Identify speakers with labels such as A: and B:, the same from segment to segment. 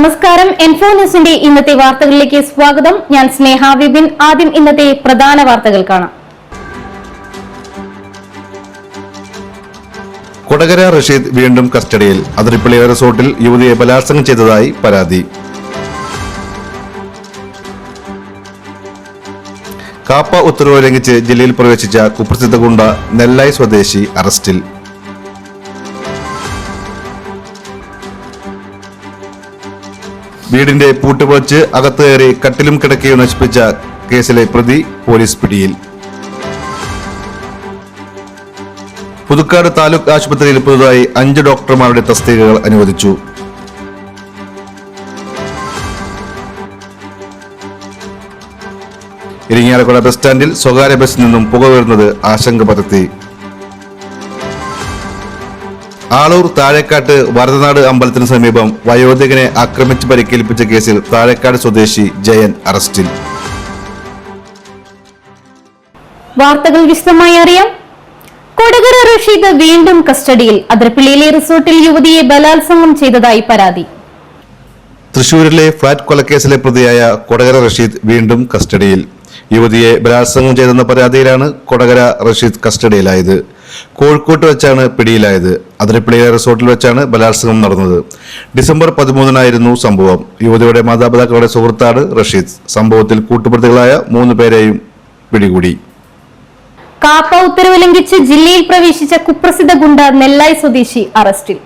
A: നമസ്കാരം. എൻഫോ ന്യൂസിന്റെ ഇന്നത്തെ വാർത്തകളിലേക്ക് സ്വാഗതം. ഞാൻ സ്നേഹ വിപിൻ. ആദ്യം ഇന്നത്തെ പ്രധാന വാർത്തകൾ കാണാം.
B: കൊടകര റഷീദ് വീണ്ടും കസ്റ്റഡിയിൽ. അതിരപ്പള്ളി റിസോർട്ടിൽ യുവതിയെ ബലാത്സംഗം ചെയ്തതായി പരാതി. കാപ്പ ഉത്തരവ് ലംഘിച്ച് ജില്ലയിൽ പ്രവേശിച്ച കുപ്രസിദ്ധ ഗുണ്ട നെല്ലായി സ്വദേശി അറസ്റ്റിൽ. വീടിന്റെ പൂട്ടുപൊളിച്ച് അകത്ത് കയറി കട്ടിലും കിടക്കയും നശിപ്പിച്ച കേസിലെ പ്രതി പോലീസ് പിടിയിൽ. പുതുക്കാട് താലൂക്ക് ആശുപത്രിയിൽ പുതുതായി അഞ്ച് ഡോക്ടർമാരുടെ തസ്തികകൾ അനുവദിച്ചു. ഇരിങ്ങാലക്കുട ബസ് സ്റ്റാൻഡിൽ സ്വകാര്യ ബസ്സിൽ നിന്നും പുക വരുന്നത് ആശങ്ക പരത്തി. ആളൂർ താഴേക്കാട്ട് വരതനാട് അമ്പലത്തിന് സമീപം വയോധികനെ ആക്രമിച്ച് പരിക്കേൽപ്പിച്ച കേസിൽ താഴേക്കാട് സ്വദേശി ജയൻ അറസ്റ്റിൽ.
A: വാർത്തകൾ വിശദമായി അറിയാം. കൊടകര റഷീദ് വീണ്ടും കസ്റ്റഡിയിൽ. അതിർപ്പിള്ളിയിലെ റിസോർട്ടിൽ യുവതിയെ ബലാത്സംഗം ചെയ്തതായി പരാതി.
B: തൃശൂരിലെ ഫ്ളാറ്റ് കൊലക്കേസിലെ പ്രതിയായ കൊടകര റഷീദ് വീണ്ടും കസ്റ്റഡിയിൽ. യുവതിയെ ബലാത്സംഗം ചെയ്തെന്ന പരാതിയിലാണ് കൊടകര റഷീദ് കസ്റ്റഡിയിലായത്. കോഴിക്കോട്ട് വെച്ചാണ് പിടിയിലായത്. അതിരപ്പള്ളിയിലെ റിസോർട്ടിൽ വെച്ചാണ് ബലാത്സംഗം നടന്നത്. ഡിസംബർ പതിമൂന്നിനായിരുന്നു സംഭവം. യുവതിയുടെ മാതാപിതാക്കളുടെ സുഹൃത്താണ് റഷീദ്. സംഭവത്തിൽ കൂട്ടുപ്രതികളായ മൂന്ന് പേരെയും പിടികൂടി.
A: കാപ്പ ഉത്തരവ് ലംഘിച്ച് ജില്ലയിൽ പ്രവേശിച്ച കുപ്രസിദ്ധ ഗുണ്ട നെല്ലായി സ്വദേശി അറസ്റ്റിൽ.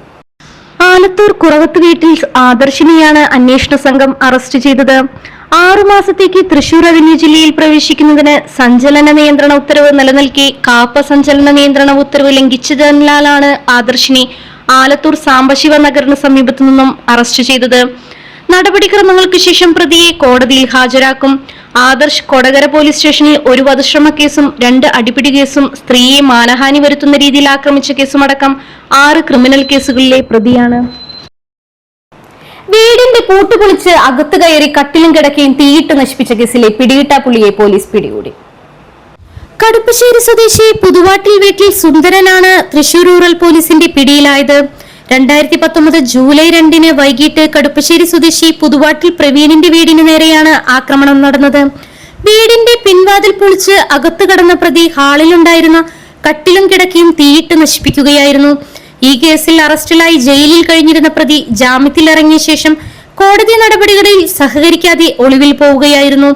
A: ആലത്തൂർ കുറവത്ത് വീട്ടിൽ ആദർശിനെയാണ് അന്വേഷണ സംഘം അറസ്റ്റ് ചെയ്തത്. ആറുമാസത്തേക്ക് തൃശൂർ റവന്യൂ ജില്ലയിൽ പ്രവേശിക്കുന്നതിന് സഞ്ചലന നിയന്ത്രണ ഉത്തരവ് നിലനിൽക്കെ കാപ്പ സഞ്ചലന നിയന്ത്രണ ഉത്തരവ് ലംഘിച്ചതിനാലാണ് ആദർശിനെ ആലത്തൂർ സാംബശിവ നഗറിന് സമീപത്തു നിന്നും അറസ്റ്റ് ചെയ്തത്. നടപടിക്രമങ്ങൾക്ക് ശേഷം പ്രതിയെ കോടതിയിൽ ഹാജരാക്കും. ആദർശ് കൊടകര പോലീസ് സ്റ്റേഷനിൽ ഒരു വധശ്രമ കേസും രണ്ട് അടിപിടി കേസും സ്ത്രീയെ മാനഹാനി വരുത്തുന്ന രീതിയിൽ ആക്രമിച്ച കേസുമടക്കം ആറ് ക്രിമിനൽ കേസുകളിലെ പ്രതിയാണ്. വീടിന്റെ പൂട്ടുപൊളിച്ച് അകത്തു കയറി കട്ടിലും കിടക്കയും തീയിട്ട് നശിപ്പിച്ച കേസിലെ പിടികിട്ടാപ്പുള്ളിയെ പോലീസ് പിടികൂടി. കടുപ്പശ്ശേരി സ്വദേശി പുതുവാട്ടിൽ വീട്ടിൽ സുന്ദരനാണ് തൃശൂർ റൂറൽ പോലീസിന്റെ പിടിയിലായത്. രണ്ടായിരത്തി പത്തൊമ്പത് ജൂലൈ രണ്ടിന് വൈകിട്ട് കടുപ്പശ്ശേരി സ്വദേശി പുതുവാട്ടിൽ പ്രവീണിന്റെ വീടിന് നേരെയാണ് ആക്രമണം നടന്നത്. വീടിന്റെ പിൻവാതിൽ പൊളിച്ച് അകത്തു കടന്ന പ്രതി ഹാളിലുണ്ടായിരുന്ന കട്ടിലും കിടക്കയും തീയിട്ട് നശിപ്പിക്കുകയായിരുന്നു. ഈ കേസിൽ അറസ്റ്റിലായി ജയിലിൽ കഴിഞ്ഞിരുന്ന പ്രതി ജാമ്യത്തിലിറങ്ങിയ ശേഷം കോടതി നടപടികളിൽ സഹകരിക്കാതെ ഒളിവിൽ പോവുകയായിരുന്നു.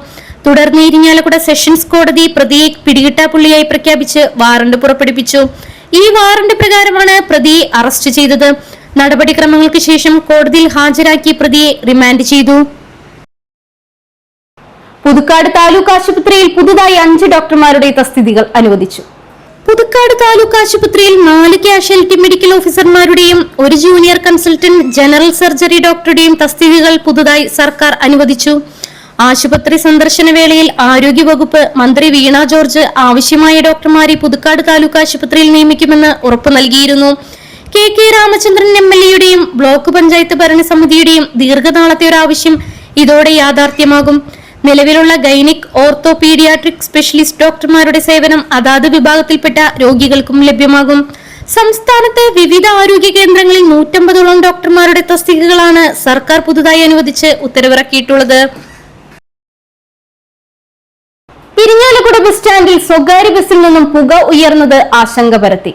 A: തുടർന്ന് ഇരിഞ്ഞാലക്കുട സെഷൻസ് കോടതി പ്രതിയെ പിടികിട്ടാപ്പുള്ളിയായി പ്രഖ്യാപിച്ച് വാറണ്ട് പുറപ്പെടുവിച്ചു. ഈ വാറണ്ട് പ്രകാരമാണ് പ്രതിയെ അറസ്റ്റ് ചെയ്തത്. നടപടിക്രമങ്ങൾക്ക് ശേഷം കോടതിയിൽ ഹാജരാക്കി പ്രതിയെ റിമാൻഡ് ചെയ്തു. പുതുക്കാട് താലൂക്ക് ആശുപത്രിയിൽ പുതുതായി അഞ്ച് ഡോക്ടർമാരുടെ തസ്തികകൾ അനുവദിച്ചു. പുതുക്കാട് താലൂക്ക് ആശുപത്രിയിൽ നാല് കാഷ്വാലിറ്റി മെഡിക്കൽ ഓഫീസർമാരുടെയും ഒരു ജൂനിയർ കൺസൾട്ടന്റ് ജനറൽ സർജറി ഡോക്ടറുടെയും തസ്തികകൾ പുതുതായി സർക്കാർ അനുവദിച്ചു. ആശുപത്രി സന്ദർശന വേളയിൽ ആരോഗ്യവകുപ്പ് മന്ത്രി വീണ ജോർജ് ആവശ്യമായ ഡോക്ടർമാരെ പുതുക്കാട് താലൂക്ക് ആശുപത്രിയിൽ നിയമിക്കുമെന്ന് ഉറപ്പു നൽകിയിരുന്നു. K K Ramachandran M L എയുടെയും ബ്ലോക്ക് പഞ്ചായത്ത് ഭരണസമിതിയുടെയും ദീർഘനാളത്തെ ഒരു ആവശ്യം ഇതോടെ യാഥാർത്ഥ്യമാകും. നിലവിലുള്ള ഗൈനിക് ഓർത്തോ പീഡിയാട്രിക് സ്പെഷ്യലിസ്റ്റ് ഡോക്ടർമാരുടെ സേവനം അതാത് വിഭാഗത്തിൽപ്പെട്ട രോഗികൾക്കും ലഭ്യമാകും. സംസ്ഥാനത്തെ വിവിധ ആരോഗ്യ കേന്ദ്രങ്ങളിൽ നൂറ്റമ്പതോളം ഡോക്ടർമാരുടെ തസ്തികകളാണ് സർക്കാർ പുതുതായി അനുവദിച്ച് ഉത്തരവിറക്കിയിട്ടുള്ളത്. ഇരിങ്ങാലക്കുട ബസ് സ്റ്റാൻഡിൽ സ്വകാര്യ ബസ്സിൽ നിന്നും പുക ഉയർന്നത് ആശങ്ക പരത്തി.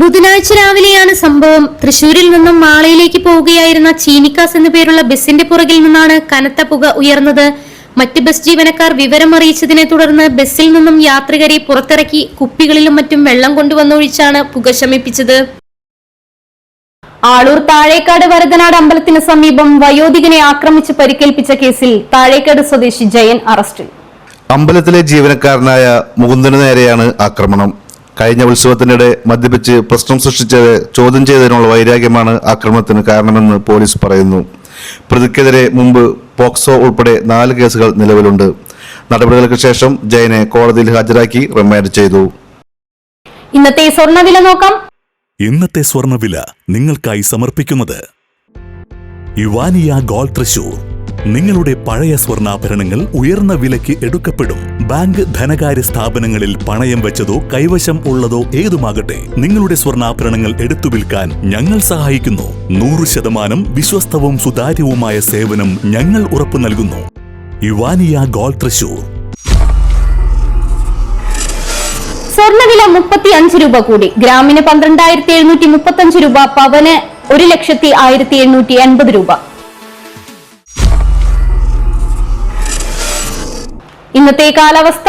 A: ബുധനാഴ്ച രാവിലെയാണ് സംഭവം. തൃശൂരിൽ നിന്നും മാളയിലേക്ക് പോവുകയായിരുന്ന ചീനിക്കാസ് എന്നു പേരുള്ള ബസിന്റെ പുറകിൽ നിന്നാണ് കനത്ത പുക ഉയർന്നത്. മറ്റ് ബസ് ജീവനക്കാർ വിവരം അറിയിച്ചതിനെ തുടർന്ന് ബസ്സിൽ നിന്നും യാത്രികരെ പുറത്തിറക്കി കുപ്പികളിലും മറ്റും വെള്ളം കൊണ്ടുവന്നൊഴിച്ചാണ് പുക ശമിപ്പിച്ചത്. ആളൂർ താഴേക്കാട് വരദനാട് അമ്പലത്തിന് സമീപം വയോധികനെ ആക്രമിച്ച് പരിക്കേൽപ്പിച്ച കേസിൽ താഴേക്കാട് സ്വദേശി ജയൻ അറസ്റ്റിൽ.
B: അമ്പലത്തിലെ ജീവനക്കാരനായ മുകുന്ദന് നേരെയാണ് ആക്രമണം. കഴിഞ്ഞ ഉത്സവത്തിനിടെ മദ്യപിച്ച് പ്രശ്നം സൃഷ്ടിച്ചത് ചോദ്യം ചെയ്തതിനുള്ള വൈരാഗ്യമാണ് ആക്രമണത്തിന് കാരണമെന്ന് പോലീസ് പറയുന്നു. പ്രതിക്കെതിരെ മുമ്പ് പോക്സോ ഉൾപ്പെടെ നാല് കേസുകൾ നിലവിലുണ്ട്. നടപടികൾക്ക് ശേഷം ജയനെ കോടതിയിൽ ഹാജരാക്കി റിമാൻഡ് ചെയ്തു.
A: ഇന്നത്തെ സ്വർണവില നോക്കാം.
C: ഇന്നത്തെ സ്വർണവില നിങ്ങൾക്കായി സമർപ്പിക്കുന്നത് യുവാനിയ ഗോൾഡ് തൃശൂർ. നിങ്ങളുടെ പഴയ സ്വർണാഭരണങ്ങൾ ഉയർന്ന വിലയ്ക്ക് എടുക്കപ്പെടും. ബാങ്ക് ധനകാര്യ സ്ഥാപനങ്ങളിൽ പണയം വെച്ചതോ കൈവശം ഉള്ളതോ ഏതുമാകട്ടെ നിങ്ങളുടെ സ്വർണാഭരണങ്ങൾ എടുത്തു വിൽക്കാൻ ഞങ്ങൾ സഹായിക്കുന്നു. നൂറ് ശതമാനം വിശ്വസ്തവും സുതാര്യവുമായ സേവനം ഞങ്ങൾ ഉറപ്പു നൽകുന്നു. യുവാനിയ ഗോൾ തൃശൂർ.
A: സ്വർണവില മുപ്പത്തി അഞ്ച് രൂപ കൂടി. ഗ്രാമിന് പന്ത്രണ്ടായിരത്തി എഴുന്നൂറ്റി മുപ്പത്തി അഞ്ച് രൂപ പവന് ഒരു ലക്ഷത്തി ആയിരത്തി എണ്ണൂറ്റി എൺപത് രൂപ. ഇന്നത്തെ കാലാവസ്ഥ?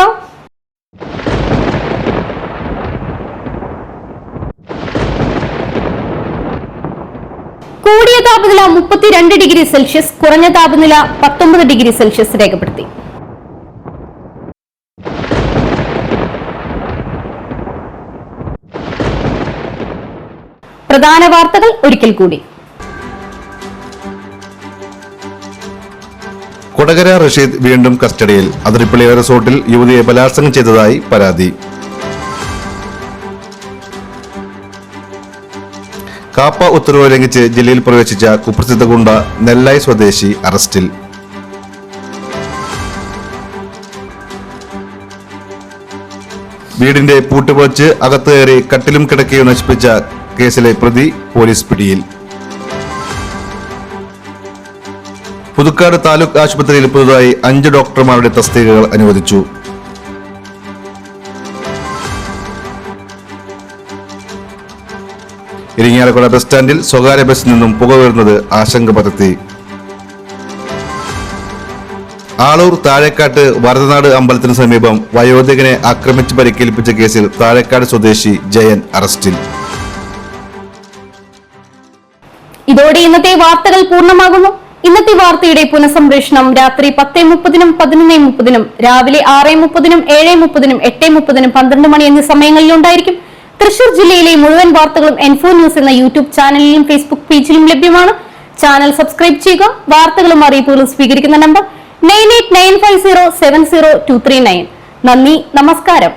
A: കൂടിയ താപനില മുപ്പത്തിരണ്ട് ഡിഗ്രി സെൽഷ്യസ് കുറഞ്ഞ താപനില പത്തൊമ്പത് ഡിഗ്രി സെൽഷ്യസ് രേഖപ്പെടുത്തി. പ്രധാന വാർത്തകൾ ഒരിക്കൽ കൂടി.
B: കൊടകര റഷീദ് വീണ്ടും കസ്റ്റഡിയിൽ. അതിരപ്പള്ളി റിസോർട്ടിൽ യുവതിയെ ബലാത്സംഗം ചെയ്തതായി പരാതി. കാപ്പ ഉത്തരവ് ലംഘിച്ച് ജില്ലയിൽ പ്രവേശിച്ച കുപ്രസിദ്ധ ഗുണ്ട നെല്ലായി സ്വദേശി അറസ്റ്റിൽ. വീടിന്റെ പൂട്ടുപൊളിച്ച് അകത്ത് കയറി കട്ടിലും കിടക്കയും നശിപ്പിച്ച കേസിലെ പ്രതി പോലീസ് പിടിയിൽ. പുതുക്കാട് താലൂക്ക് ആശുപത്രിയിൽ പുതുതായി അഞ്ച് ഡോക്ടർമാരുടെ തസ്തികകൾ അനുവദിച്ചു. ഇരിങ്ങാലക്കുട ബസ് സ്റ്റാൻഡിൽ സ്വകാര്യ ബസ്സിൽ നിന്നും പുക വീഴുന്നത് ആശങ്ക പരത്തി ആളൂർ താഴേക്കാട്ട് വരതനാട് അമ്പലത്തിന് സമീപം വയോധികനെ ആക്രമിച്ച് പരിക്കേൽപ്പിച്ച കേസിൽ താഴേക്കാട് സ്വദേശി ജയൻ അറസ്റ്റിൽ.
A: ഇതോടെ ഇന്നത്തെ വാർത്തകൾ പൂർണമാകുന്നു. ഇന്നത്തെ വാർത്തയുടെ പുനഃസംപ്രേഷണം രാത്രി പത്തേ മുപ്പതിനും പതിനൊന്നേ മുപ്പതിനും രാവിലെ ആറേ മുപ്പതിനും ഏഴേ മുപ്പതിനും എട്ടേ മുപ്പതിനും പന്ത്രണ്ട് മണി എന്നീ സമയങ്ങളിലുണ്ടായിരിക്കും തൃശൂർ ജില്ലയിലെ മുഴുവൻ വാർത്തകളും എൻഫോ ന്യൂസ് എന്ന യൂട്യൂബ് ചാനലിലും ഫേസ്ബുക്ക് പേജിലും ലഭ്യമാണ്. ചാനൽ സബ്സ്ക്രൈബ് ചെയ്യുക വാർത്തകളും അറിയിപ്പുകളും സ്വീകരിക്കുന്ന number nine eight nine five zero seven zero two three nine. നന്ദി നമസ്കാരം.